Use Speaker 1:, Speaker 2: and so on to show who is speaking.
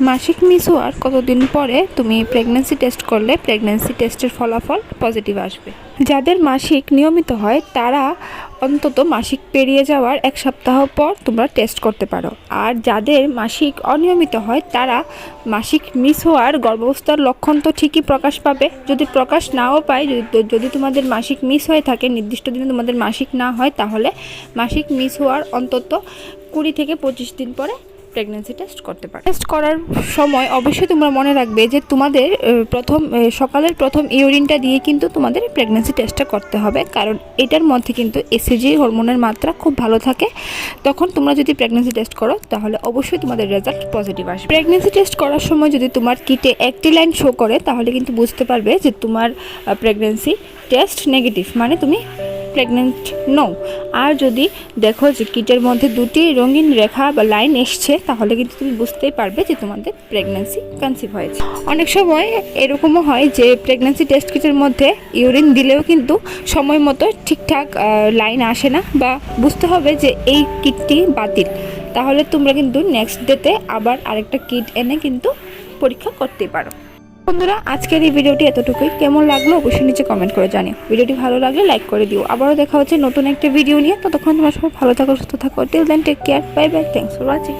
Speaker 1: মাসিক মিস হওয়ার কতদিন পরে তুমি প্রেগন্যান্সি টেস্ট করলে প্রেগন্যান্সি টেস্টের ফলাফল পজিটিভ আসবে। যাদের মাসিক নিয়মিত হয়, তারা অন্তত মাসিক পেরিয়ে যাওয়ার এক সপ্তাহ পর তোমরা টেস্ট করতে পারো। আর যাদের মাসিক অনিয়মিত হয়, তারা মাসিক মিস হওয়ার গর্ভাবস্থার লক্ষণ তো ঠিকই প্রকাশ পাবে। যদি প্রকাশ নাও পায়, যদি- যদি তোমাদের মাসিক মিস হয়ে থাকে, নির্দিষ্ট দিনে তোমাদের মাসিক না হয়, তাহলে মাসিক মিস হওয়ার অন্তত কুড়ি থেকে পঁচিশ দিন পরে প্রেগনেন্সি টেস্ট করতে পারো। টেস্ট করার সময় অবশ্যই তোমরা মনে রাখবে যে তোমাদের প্রথম সকালের প্রথম ইউরিনটা দিয়ে কিন্তু তোমাদের প্রেগনেন্সি টেস্টটা করতে হবে। কারণ এটার মধ্যে কিন্তু এসিজি হরমোনের মাত্রা খুব ভালো থাকে। তখন তোমরা যদি প্রেগনেন্সি টেস্ট করো, তাহলে অবশ্যই তোমাদের রেজাল্ট পজিটিভ আসবে। প্রেগনেন্সি টেস্ট করার সময় যদি তোমার কিটে একটি লাইন শো করে, তাহলে কিন্তু বুঝতে পারবে যে তোমার প্রেগনেন্সি টেস্ট নেগেটিভ মানে তুমি প্রেগনেন্ট নও আর যদি দেখো যে কিটের মধ্যে দুটি রঙিন রেখা বা লাইন এসছে, তাহলে কিন্তু তুমি বুঝতেই পারবে যে তোমাদের প্রেগনেন্সি কনসিভ হয়েছে। অনেক সময় এরকমও হয় যে প্রেগনেন্সি টেস্ট কিটের মধ্যে ইউরিন দিলেও কিন্তু সময় মতো ঠিকঠাক লাইন আসে না বা বুঝতে হবে যে এই কিটটি বাতিল। তাহলে তোমরা কিন্তু নেক্সট ডেতে আবার আরেকটা কিট এনে কিন্তু পরীক্ষা করতেই পারো। বন্ধুরা, আজকের এই ভিডিওটি এতটুকুই। কেমন লাগল অবশ্যই নিচে কমেন্ট করে জানিও। ভিডিওটি ভালো লাগলে লাইক করে দিও। আবারও দেখা হচ্ছে নতুন একটা ভিডিও নিয়ে। ততক্ষণ তোমার সব ভালো থাকো, সুস্থ থাকো। Till then take care bye bye thanks for watching